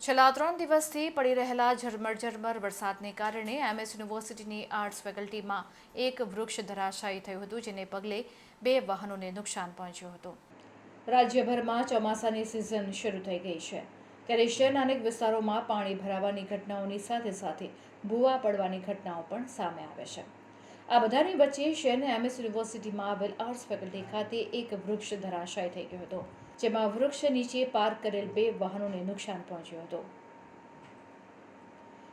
છેલ્લા ત્રણ દિવસથી પડી રહેલા ઝરમર ઝરમર વરસાદને કારણે એમએસ યુનિવર્સિટીની આર્ટ્સ ફેકલ્ટીમાં એક વૃક્ષ ધરાશાયી થયું હતું, જેને પગલે બે વાહનોને નુકસાન પહોંચ્યું હતું. રાજ્યભરમાં ચોમાસાની સિઝન શરૂ થઈ ગઈ છે. ત્યારે શહેરના અનેક વિસ્તારોમાં પાણી ભરાવાની ઘટનાઓની સાથે સાથે ભૂવા પડવાની ઘટનાઓ પણ સામે આવે છે. આ બધાની વચ્ચે શહેરના એમએસ યુનિવર્સિટીમાં આવેલ આર્ટ્સ ફેકલ્ટી ખાતે એક વૃક્ષ ધરાશાય થઈ ગયો હતો, જેમાં વૃક્ષ નીચે પાર્ક કરેલ બે વાહનોને નુકસાન પહોંચ્યું હતું.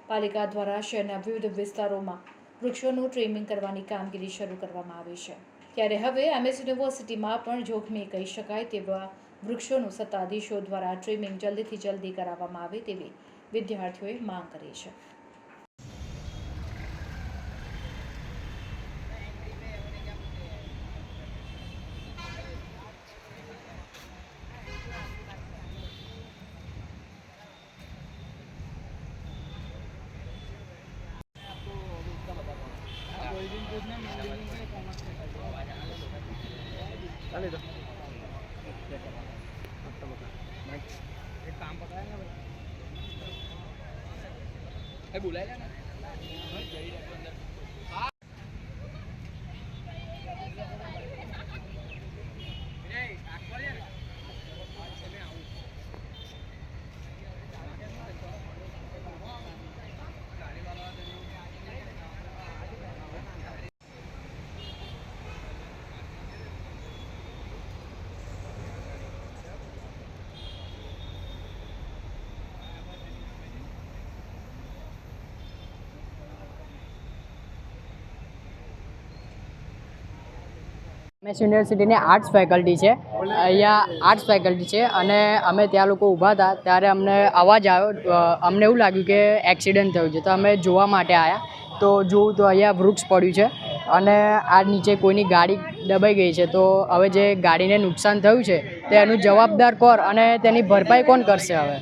પાલિકા દ્વારા શહેરના વિવિધ વિસ્તારોમાં વૃક્ષોનું ટ્રીમિંગ કરવાની કામગીરી શરૂ કરવામાં આવી છે. ત્યારે હવે એમએસ યુનિવર્સિટીમાં પણ જોખમી કહી શકાય તેવા વૃક્ષોનું સત્તાધીશો દ્વારા ટ્રીમિંગ જલ્દીથી જલ્દી કરાવવામાં આવે તેવી વિદ્યાર્થીઓએ માંગ કરી છે. ચાલી દો. એક કામ પકડાય ને બોલાય ને. એમએસ યુનિવર્સિટીની આર્ટ્સ ફેકલ્ટી છે. અહીંયા આર્ટ્સ ફેકલ્ટી છે અને અમે ત્યાં લોકો ઊભા હતા. ત્યારે અમને અવાજ આવ્યો અમને એવું લાગ્યું કે એક્સિડન્ટ થયું છે. તો અમે જોવા માટે આવ્યા તો જોયું તો અહીંયા વૃક્ષ પડ્યું છે અને આ નીચે કોઈની ગાડી દબાઈ ગઈ છે. તો હવે જે ગાડીને નુકસાન થયું છે, તે એનું જવાબદાર કોણ અને તેની ભરપાઈ કોણ કરશે હવે?